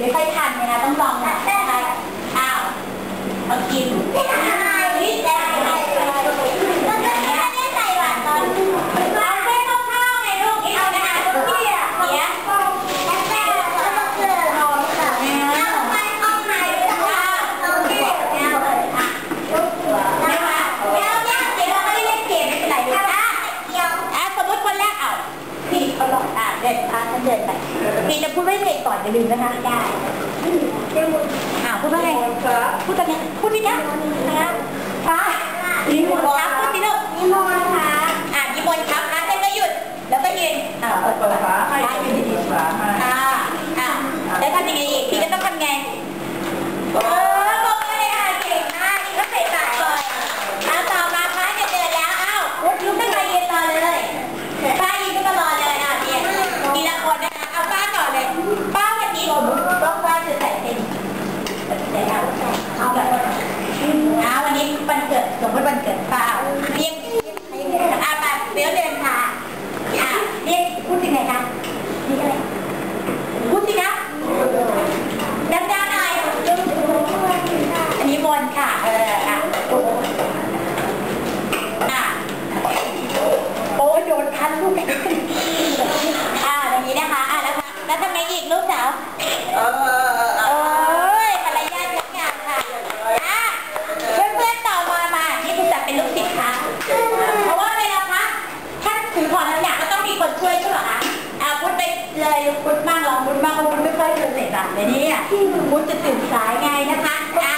ไม่ค่อยทันเลยนะต้องลองนะนะคะอ้าวเอากินนี่ได้ได้แล้วก็ไม่ใส่หวานตอนเอาเส้นข้าวๆไงลูกเอานะคะลูกพี่อะเดี๋ยวแล้วแม่แล้วก็เกลือหอมค่ะแล้วไปเอาไหนค่ะโอเคเนี่ยเลยอะนะคะแล้วเนี่ยเดี๋ยวเราไม่ได้เล่นเกมไม่เป็นไรลูกอะเดี๋ยวอะสมมติคนแรกเอาพี่เขาหลอกอะเดินอะฉันเดินไปพี่จะพูดไม่เพลงก่อนจะลืมนะคะ ได้อะพูดว่าไงพูดตอนนี้พูดนิดนะนะคะฟ้านิมนต์ครับพูดสิลูกนิมนต์ค่ะอะนิมนต์ครับอะเต้นก็หยุดแล้วก็ยืนอ่าเปิดฝาให้ยืนดีฝาให้อ่าอ่าแล้วทำยังไงอีกพี่ก็ต้องทำไงเออ พูกอ่าอย่างนี้นะคะอ่าแล้วแล้วทำไงอีกลูกสาวเออเเออเออโอ้รยาททุกยค่ะอ่าเพื่อนๆต่อมามาที่คุณจะเป็นลูกศิษย์คะเพราะว่าเวลาคะถ้าถือของทำอย่างต้องมีคนช่วยใช่ไหมคะอ่าพุทธไปเลยพุทธมากลองพุทธมากเพราะพุทไม่ค่อยเดนเสร็จแบบเลยเนี่ยพุทธจะตื่นสายไงนะคะอ่า